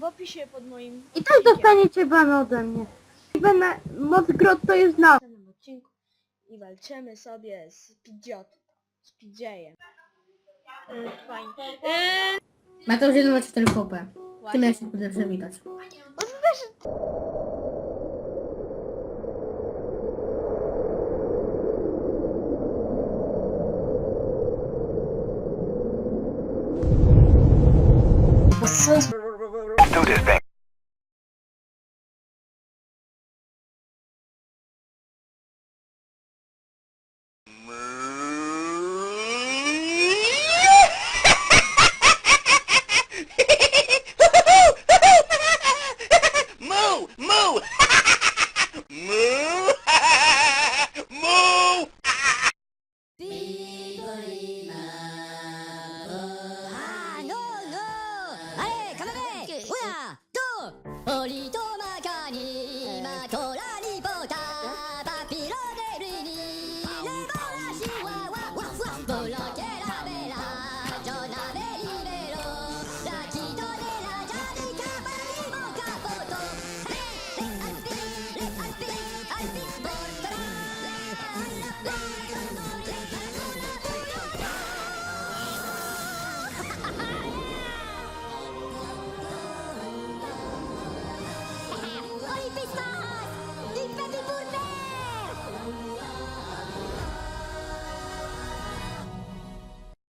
w opisie pod moim I tak dostaniecie banę ode mnie. I będę... Modgrot to jest na... Odcinku i walczymy sobie z pidziotą, z pidziejem. Mm, e, Fajnie. Eee, Mateusz ma cztery kopę. Tym ja się będę przewitać. on this thing. Moo! Moo! Moo! Moo! People 머리 도마가니 네. 마도라니보다 바삐로 내리니 내 보라시와와 와와. 몰라